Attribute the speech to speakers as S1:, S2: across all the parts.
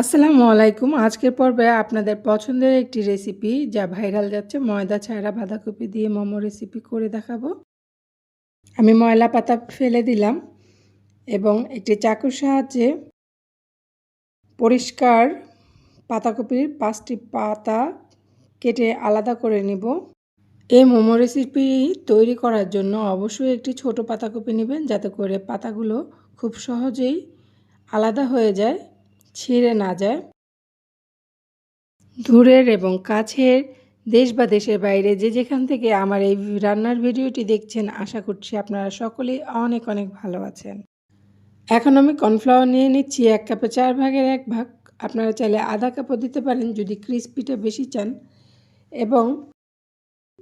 S1: আসসালামু আলাইকুম। আজকের পর্বে আপনাদের পছন্দের একটি রেসিপি যা ভাইরাল যাচ্ছে, ময়দা ছাড়া বাঁধাকপি দিয়ে মোমো রেসিপি করে দেখাবো। আমি ময়লা পাতা ফেলে দিলাম এবং একটি চাকুর সাহায্যে পরিষ্কার পাতাকপির পাঁচটি পাতা কেটে আলাদা করে নিব। এই মোমো রেসিপি তৈরি করার জন্য অবশ্যই একটি ছোট পাতাকপি নেবেন, যাতে করে পাতাগুলো খুব সহজেই আলাদা হয়ে যায়। ছিঁড়ে না যায়। দূরের এবং কাছের দেশ বা দেশের বাইরে যে যেখান থেকে আমার এই রান্নার ভিডিওটি দেখছেন, আশা করছি আপনারা সকলেই অনেক অনেক ভালো আছেন। এখন আমি কর্নফ্লাওয়ার নিয়ে নিচ্ছি এক কাপে চার ভাগের এক ভাগ। আপনারা চাইলে আধা কাপও দিতে পারেন যদি ক্রিসপিটা বেশি চান। এবং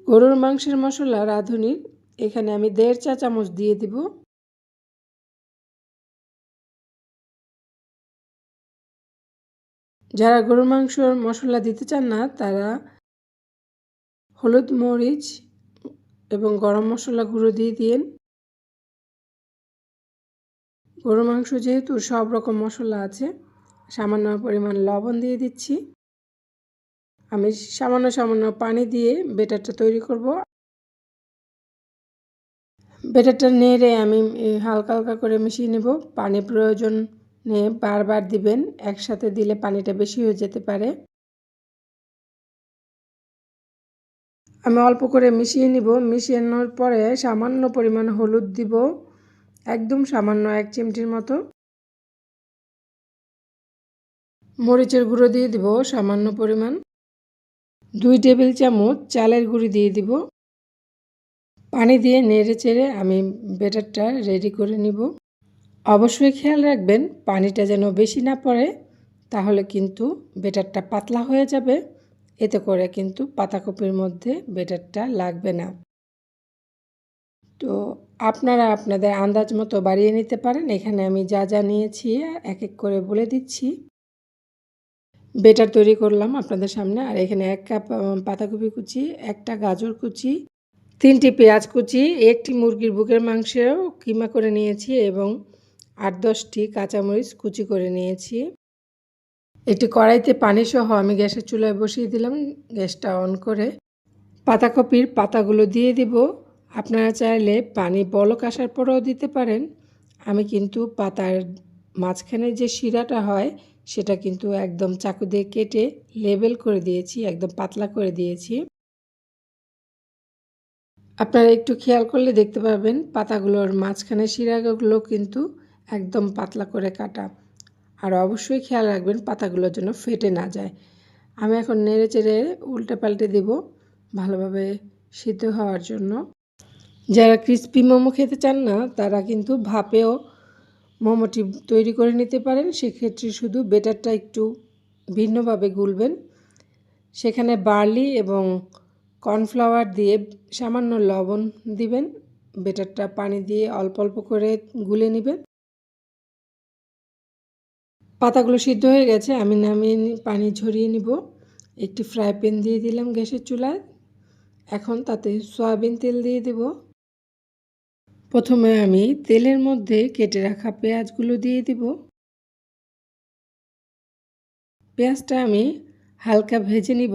S1: গরুর মাংসের মশলা রাঁধুনির। এখানে আমি দেড় চা চামচ দিয়ে দিব। যারা গরুর মাংসর মশলা দিতে চান না, তারা হলুদ মরিচ এবং গরম মশলা গুঁড়ো দিয়ে দিন। গরুর মাংস যেহেতু সব রকম মশলা আছে, সামান্য পরিমাণ লবণ দিয়ে দিচ্ছি। আমি সামান্য সামান্য পানি দিয়ে বেটারটা তৈরি করব। বেটারটা নেড়ে আমি হালকা হালকা করে মিশিয়ে নেব। পানি প্রয়োজন বারবার দিবেন, একসাথে দিলে পানিটা বেশি হয়ে যেতে পারে। আমি অল্প করে মিশিয়ে নিব। মিশিয়ে পরে সামান্য পরিমাণ হলুদ দিব, একদম সামান্য এক চিমটির মতো। মরিচের গুঁড়ো দিয়ে দিব, সামান্য পরিমাণ। দুই টেবিল চামচ চালের গুঁড়ি দিয়ে দিব। পানি দিয়ে নেড়ে চেড়ে আমি বেটারটা রেডি করে নিব। অবশ্যই খেয়াল রাখবেন, পানিটা যেন বেশি না পড়ে, তাহলে কিন্তু বেটারটা পাতলা হয়ে যাবে। এতে করে কিন্তু পাতাকপির মধ্যে বেটারটা লাগবে না। তো আপনারা আপনাদের আন্দাজ মতো বাড়িয়ে নিতে পারেন। এখানে আমি যা যা নিয়েছি এক এক করে বলে দিচ্ছি। বেটার তৈরি করলাম আপনাদের সামনে। আর এখানে এক কাপ পাতাকপি কুচি, একটা গাজর কুচি, তিনটি পেঁয়াজ কুচি, একটি মুরগির বুকের মাংসেও কিমা করে নিয়েছি এবং আট দশটি কাঁচামরিচ কুচি করে নিয়েছি। একটি কড়াইতে পানি সহ আমি গ্যাসের চুলায় বসিয়ে দিলাম। গ্যাসটা অন করে পাতাকপির পাতাগুলো দিয়ে দিব। আপনারা চাইলে পানি বলক আসার পরেও দিতে পারেন। আমি কিন্তু পাতার মাঝখানে যে শিরাটা হয়, সেটা কিন্তু একদম চাকু দিয়ে কেটে লেবেল করে দিয়েছি, একদম পাতলা করে দিয়েছি। আপনারা একটু খেয়াল করলে দেখতে পাবেন পাতাগুলোর মাঝখানে শিরাগুলো কিন্তু একদম পাতলা করে কাটা। আর অবশ্যই খেয়াল রাখবেন পাতাগুলোর জন্য ফেটে না যায়। আমি এখন নেড়ে চেড়ে উল্টে পাল্টে দেব ভালোভাবে সিদ্ধ হওয়ার জন্য। যারা ক্রিসপি মোমো খেতে চান না, তারা কিন্তু ভাপেও মোমোটি তৈরি করে নিতে পারেন। সেক্ষেত্রে শুধু বেটারটা একটু ভিন্নভাবে গুলবেন। সেখানে বার্লি এবং কর্নফ্লাওয়ার দিয়ে সামান্য লবণ দিবেন। বেটারটা পানি দিয়ে অল্প অল্প করে গুলে নেবেন। পাতাগুলো সিদ্ধ হয়ে গেছে, আমি নামিয়ে পানি ঝরিয়ে নিব। একটি ফ্রাই প্যান দিয়ে দিলাম গ্যাসের চুলায়। এখন তাতে সয়াবিন তেল দিয়ে দেব। প্রথমে আমি তেলের মধ্যে কেটে রাখা পেঁয়াজগুলো দিয়ে দিব। পেঁয়াজটা আমি হালকা ভেজে নিব।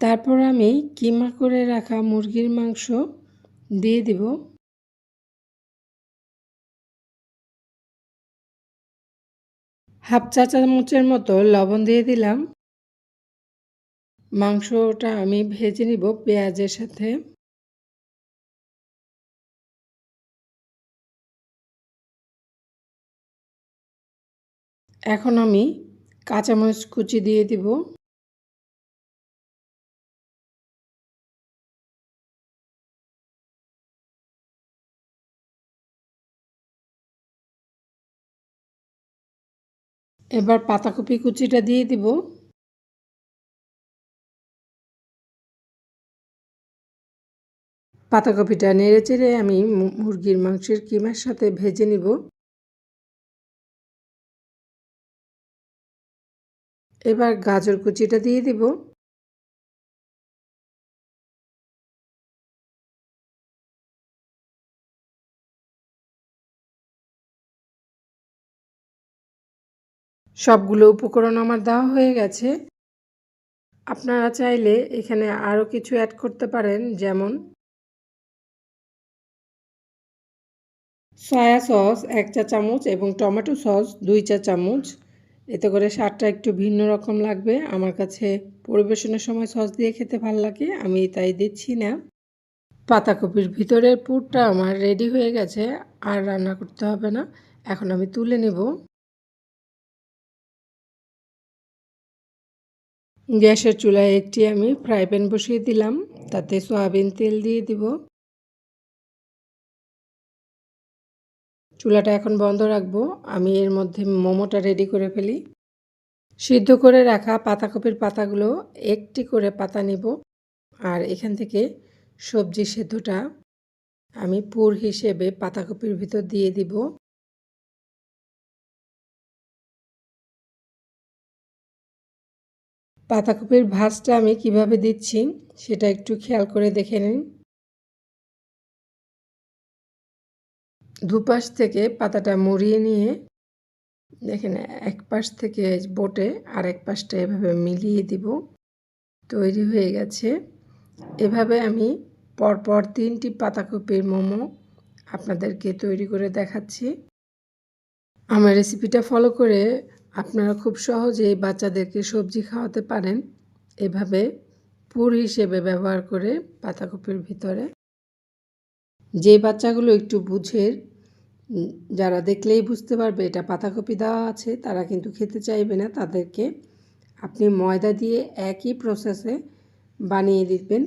S1: তারপর আমি কিমা করে রাখা মুরগির মাংস দিয়ে দিব। হাফ চা চামচের মতো লবণ দিয়ে দিলাম। মাংসটা আমি ভেজে নিব পেঁয়াজের সাথে। এখন আমি কাঁচামরিচ কুচি দিয়ে দিব। এবার পাতাকপি কুচিটা দিয়ে দিব। পাতাকপিটা নেড়ে চেড়ে আমি মুরগির মাংসের কিমার সাথে ভেজে নিব। এবার গাজর কুচিটা দিয়ে দিব। সবগুলো উপকরণ আমার দেওয়া হয়ে গেছে। আপনারা চাইলে এখানে আরও কিছু অ্যাড করতে পারেন, যেমন সয়া সস এক চা চামচ এবং টমেটো সস দুই চা চামচ। এতে করে স্বাদটা একটু ভিন্ন রকম লাগবে। আমার কাছে পরিবেশনের সময় সস দিয়ে খেতে ভালো লাগে, আমি তাই দিচ্ছি না। পাতাকপির ভিতরের পুরটা আমার রেডি হয়ে গেছে, আর রান্না করতে হবে না। এখন আমি তুলে নেব। গ্যাসের চুলায় একটি আমি ফ্রাই প্যান বসিয়ে দিলাম। তাতে সয়াবিন তেল দিয়ে দিব। চুলাটা এখন বন্ধ রাখব। আমি এর মধ্যে মোমোটা রেডি করে ফেলি। সিদ্ধ করে রাখা পাতাকপির পাতাগুলো একটি করে পাতা নিব। আর এখান থেকে সবজি সেদ্ধটা আমি পুর হিসেবে পাতাকপির ভিতর দিয়ে দিব। পাতাকপির ভাজটা আমি কীভাবে দিচ্ছি সেটা একটু খেয়াল করে দেখে নিন। দুপাশ থেকে পাতাটা মুড়িয়ে নিয়ে দেখেন এক পাশ থেকে বোটে আর এক পাশটা এভাবে মিলিয়ে দিব। তৈরি হয়ে গেছে। এভাবে আমি পরপর তিনটি পাতাকপির মোমো আপনাদেরকে তৈরি করে দেখাচ্ছি। আমার রেসিপিটা ফলো করে আপনারা খুব সহজেই বাচ্চাদেরকে সবজি খাওয়াতে পারেন। এভাবে পুর হিসেবে ব্যবহার করে পাতাকপির ভিতরে। যে বাচ্চাগুলো একটু বুঝের যারা দেখলেই বুঝতে পারবে এটা পাতাকপি দেওয়া আছে, তারা কিন্তু খেতে চাইবে না। তাদেরকে আপনি ময়দা দিয়ে একই প্রসেসে বানিয়ে দিবেন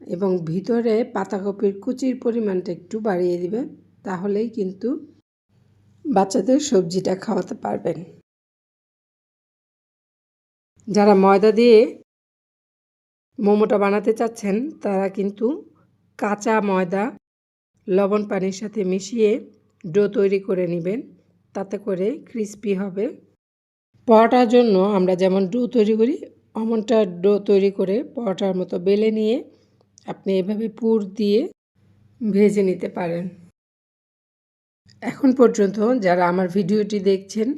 S1: এবং ভিতরে পাতাকপির কুচির পরিমাণটা একটু বাড়িয়ে দিবেন, তাহলেই কিন্তু বাচ্চাদের সবজিটা খাওয়াতে পারবেন। যারা ময়দা দিয়ে মোমোটা বানাতে চাচ্ছেন, তারা কিন্তু কাঁচা ময়দা, লবণ পানির সাথে মিশিয়ে ডো তৈরি করে নেবেন। তাতে করে ক্রিস্পি হবে। পরোটার জন্য আমরা যেমন ডো তৈরি করি, অমনটা ডো তৈরি করে পরোটার মতো বেলে নিয়ে আপনি এভাবে পুর দিয়ে ভেজে নিতে পারেন। এখন পর্যন্ত যারা আমার ভিডিওটি দেখছেন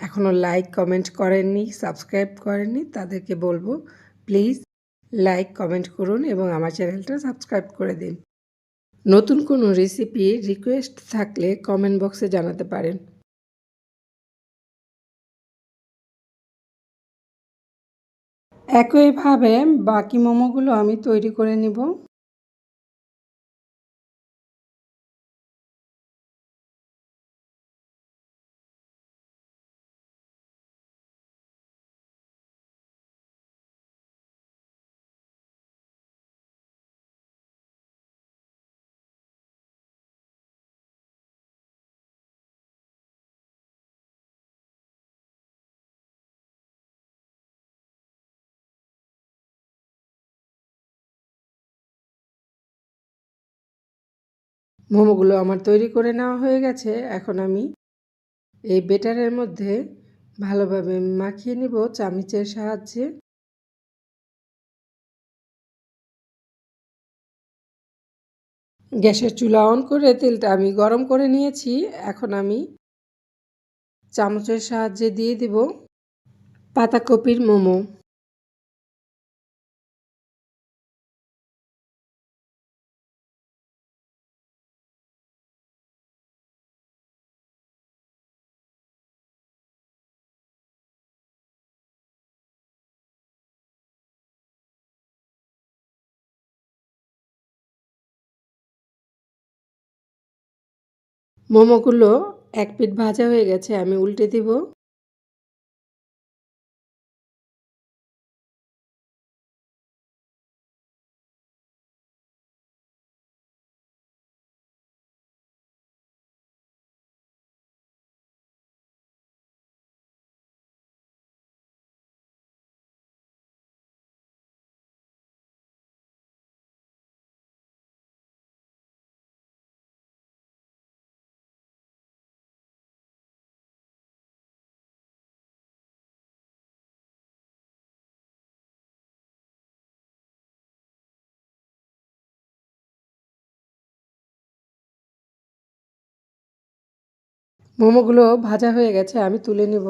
S1: এখনও লাইক কমেন্ট করেননি সাবস্ক্রাইব করেননি, তাদেরকে বলব প্লিজ লাইক কমেন্ট করুন এবং আমার চ্যানেলটা সাবস্ক্রাইব করে দিন। নতুন কোনো রেসিপি রিকোয়েস্ট থাকলে কমেন্ট বক্সে জানাতে পারেন। একইভাবে বাকি মোমোগুলো আমি তৈরি করে নিব। মোমোগুলো আমার তৈরি করে নেওয়া হয়ে গেছে। এখন আমি এই বেটারের মধ্যে ভালোভাবে মাখিয়ে নিব চামিচের সাহায্যে। গ্যাসের চুলা অন করে তেলটা আমি গরম করে নিয়েছি। এখন আমি চামচের সাহায্যে দিয়ে দিব পাতাকপির মোমো। মোমোগুলো এক পিঠ ভাজা হয়ে গেছে আমি উল্টে দিব। মোমোগুলো ভাজা হয়ে গেছে আমি তুলে নিব।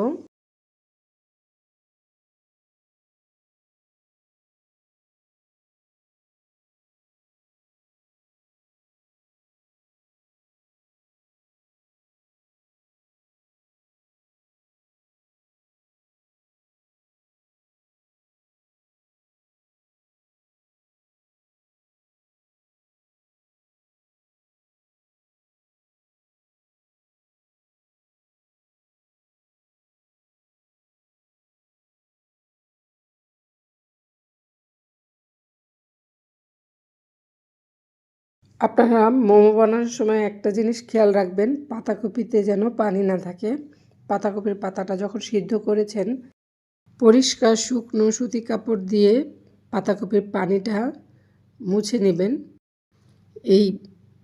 S1: আপনারা মোমো বানানোর সময় একটা জিনিস খেয়াল রাখবেন, পাতাকপিতে যেন পানি না থাকে। পাতাকপির পাতাটা যখন সিদ্ধ করেছেন, পরিষ্কার শুকনো সুতি কাপড় দিয়ে পাতাকপির পানিটা মুছে নেবেন। এই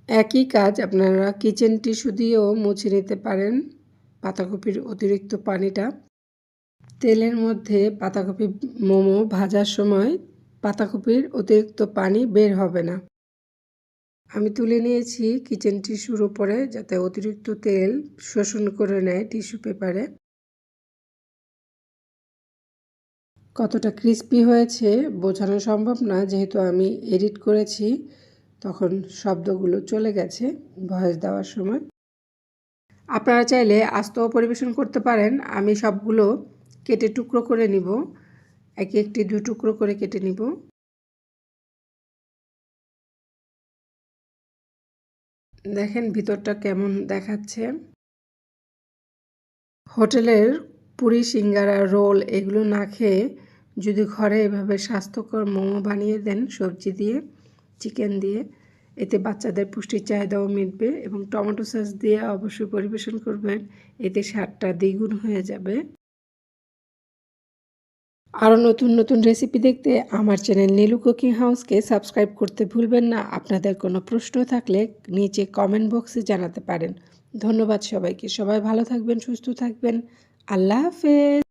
S1: একই কাজ আপনারা কিচেন টিস্যু দিয়েও মুছে নিতে পারেন পাতাকপির অতিরিক্ত পানিটা। তেলের মধ্যে পাতাকপি মোমো ভাজার সময় পাতাকপির অতিরিক্ত পানি বের হবে না। আমি তুলে নিয়েছি কিচেন টিস্যুর উপরে যাতে অতিরিক্ত তেল শোষণ করে নেয় টিস্যু পেপারে কতটা ক্রিস্পি হয়েছে বোঝানো সম্ভব না, যেহেতু আমি এডিট করেছি, তখন শব্দগুলো চলে গেছে ভয়েস দেওয়ার সময়। আপনারা চাইলে আস্তও পরিবেশন করতে পারেন, আমি সবগুলো কেটে টুকরো করে নিব, এক একটি দু টুকরো করে কেটে নিব। দেখেন ভিতরটা কেমন দেখাচ্ছে। হোটেলের পুরি, সিঙ্গারা, রোল এগুলো না খেয়ে যদি ঘরে এভাবে স্বাস্থ্যকর মোমো বানিয়ে দেন সবজি দিয়ে, চিকেন দিয়ে, এতে বাচ্চাদের পুষ্টির চাহিদাও মিটবে এবং টমেটো সস দিয়ে অবশ্যই পরিবেশন করবেন, এতে স্বাদটা দ্বিগুণ হয়ে যাবে। আরও নতুন নতুন রেসিপি দেখতে আমার চ্যানেল নীলু কুকিং হাউসকে সাবস্ক্রাইব করতে ভুলবেন না। আপনাদের কোনো প্রশ্ন থাকলে নিচে কমেন্ট বক্সে জানাতে পারেন। ধন্যবাদ সবাইকে। সবাই ভালো থাকবেন, সুস্থ থাকবেন। আল্লাহ হাফেজ।